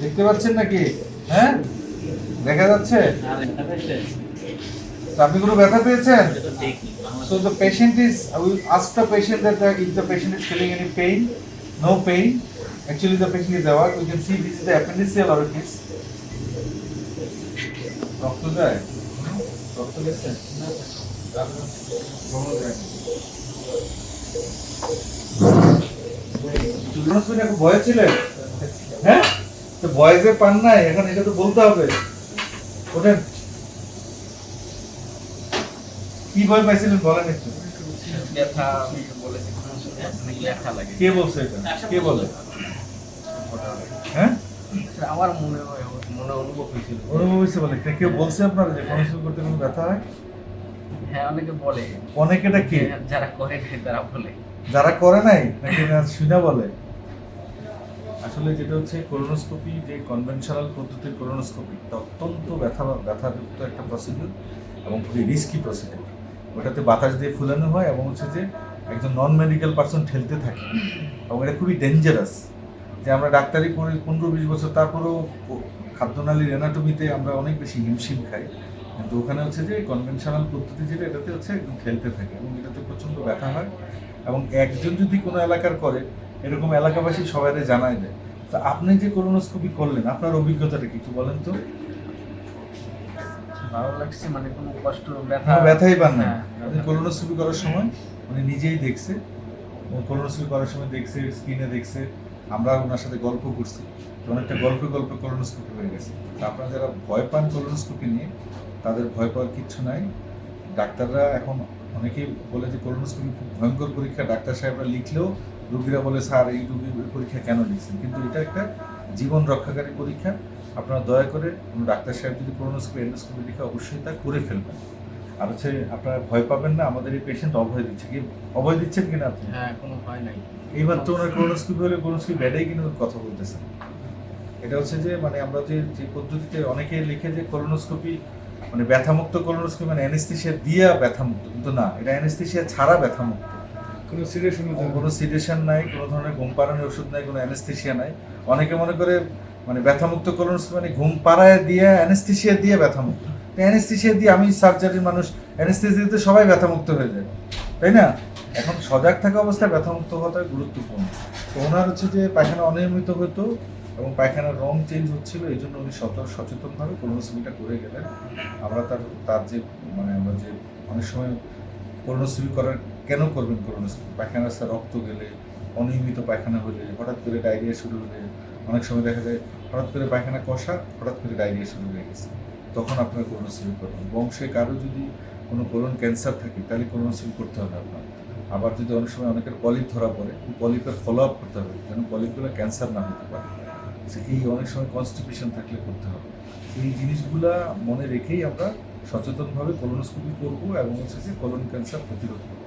দেখতে পাচ্ছেন নাকি? হ্যাঁ? দেখা যাচ্ছে? আপনি কোনো ব্যথা পেয়েছেন? So the patient is we ask the patient that if the patient is feeling any pain no pain actually the patient is দেওয়া we can see this is the appendiceal or kiss রক্ত যায় ভয় ছিলেন যে পান নাই এখন এটা তো বলতে হবে। ওঠেন। কি ভয় পাইছিলেন বলেন একটু। কে বলছে এটা? কে বলে? হ্যাঁ? আমার মনে হয় মনে অনুভব হয়েছিল। অনুভব হয়েছে বলে। বলছে আপনারা যে কনসুল করতে কোনো ব্যথা হয়? হ্যাঁ অনেকে বলে। অনেকে এটা কে? যারা করে নাই তারা বলে। যারা করে নাই নাকি শুনে বলে? আসলে যেটা হচ্ছে কোলোনোস্কোপি যে কনভেনশনাল পদ্ধতির কোলোনোস্কোপি অত্যন্ত ব্যথা, ব্যথাযুক্ত একটা প্রসিডিউর এবং খুবই রিস্কি প্রসিডিউর ওটাতে বাতাস দিয়ে ফুলানো হয় এবং হচ্ছে যে একজন নন মেডিকেল পার্সন ঠেলতে থাকে। এবং এটা খুবই ডেঞ্জারাস যে আমরা ডাক্তারি পড়ে পনেরো বিশ বছর, তারপরেও খাদ্যনালীর এনাটমিতে আমরা অনেক বেশি হিমশিম খাই। কিন্তু ওখানে হচ্ছে যে কনভেনশনাল পদ্ধতি যেটা, এটাতে হচ্ছে একদম ঠেলতে থাকে এবং এটাতে প্রচণ্ড ব্যথা হয়। এবং একজন যদি কোনো এলাকার করে এরকম এলাকাবাসী সবাই জানায় দেয় তা আপনি যে কোলোনোস্কোপি করলেন আপনার অভিজ্ঞতাটা কি একটু বলেন তো? ভালো লাগছে মানে কোনো কষ্ট ব্যথা? ব্যথাই পান না হ্যাঁ, কোলোনোস্কোপি করার সময় মানে নিজেই দেখছে কোলোনোস্কোপি করার সময় দেখছে স্ক্রিনে দেখছে আমরা ওনার সাথে গল্প করছি তো অনেকটা গল্পে গল্পে কোলোনোস্কোপি হয়ে গেছে। আপনারা যারা ভয় পান কোলোনোস্কোপি নিয়ে তাদের ভয় পাওয়ার কিচ্ছু নাই। ডাক্তাররা এখন অনেকেই বলে যে কোলোনোস্কোপি খুব ভয়ঙ্কর পরীক্ষা ডাক্তার সাহেবরা লিখলেও রুগীরা বলে স্যার এই রুগীর পরীক্ষা কেন লিখছেন কিন্তু এটা একটা জীবন রক্ষাকারী পরীক্ষা। আপনারা দয়া করে কোনো ডাক্তার সাহেব যদি কোলোনোস্কোপি এন্ডোস্কোপি লিখে অবশ্যই তা করে ফেলবেন। আর হচ্ছে আপনারা ভয় পাবেন না আমাদের এই পেশেন্ট অভয় দিচ্ছে কি? অভয় দিচ্ছেন কিনা আপনি? হ্যাঁ কোনো ভয় নাই। এইবার তো ওনার কোলোনোস্কোপি হলে কোলোনোস্কোপি ব্যাডেই কিন্তু কথা বলতেছেন। এটা হচ্ছে যে মানে আমরা যে যে পদ্ধতিতে অনেকে লিখে যে কোলোনোস্কোপি মানে ব্যথামুক্ত কোলোনোস্কোপি মানে অ্যানেস্থেশিয়া দিয়া ব্যথামুক্ত। কিন্তু না এটা অ্যানেস্থেশিয়া ছাড়া ব্যথামুক্ত। কোনো সিডেশন নাই কোনো ধরনের ঘুম পাড়ানোর ওষুধ নাই কোনো অ্যানেস্থেশিয়া নাই। অনেকে মনে করে মানে ব্যথামুক্ত কোলোনোস্কোপি মানে ঘুম পাড়ায় দিয়ে অ্যানেস্থেশিয়া দিয়ে ব্যথামুক্ত। অ্যানেস্থেশিয়া দিয়ে আমি সার্জারির মানুষ অ্যানেস্থেশিয়াতে সবাই ব্যথামুক্ত হয়ে যায়। তাই না? এখন সজাগ থাকা অবস্থায় ব্যথামুক্ত হওয়াটা গুরুত্বপূর্ণ। তো ওনার হচ্ছে যে পায়খানা অনিয়মিত হতো এবং পায়খানার রং চেঞ্জ হচ্ছিল এই জন্য উনি সতর্ক সচেতনভাবে কোলোনোস্কোপিটা করে গেলেন। আমরা তার তার যে মানে আমরা যে অনেক সময় কোলোনোস্কোপি করার কেন করবেন কোলোনোস্কোপি পায়খানা রাস্তা রক্ত গেলে, অনিয়মিত পায়খানা হলে, হঠাৎ করে ডায়রিয়া শুরু হলে, অনেক সময় দেখা যায় হঠাৎ করে পায়খানা কষা, হঠাৎ করে ডায়রিয়া শুরু হয়ে গেছে। তখন আপনার কোলোনোস্কোপি করবেন। বংশে কারও যদি কোনো কোলন ক্যান্সার থাকে, তাহলে কোলোনোস্কোপি করতে হবে আপনার। আবার যদি অনেক সময় অনেকের পলিপ ধরা পড়ে পলিপের ফলো আপ করতে হবে, যেন পলিপগুলো ক্যান্সার না হতে পারে। এই অনেক সময় কনস্টিপেশন থাকলে করতে হবে। এই জিনিসগুলা মনে রেখেই আমরা সচেতনভাবে কোলোনোস্কোপি করব এবং হচ্ছে যে কোলন ক্যান্সার প্রতিরোধ করব।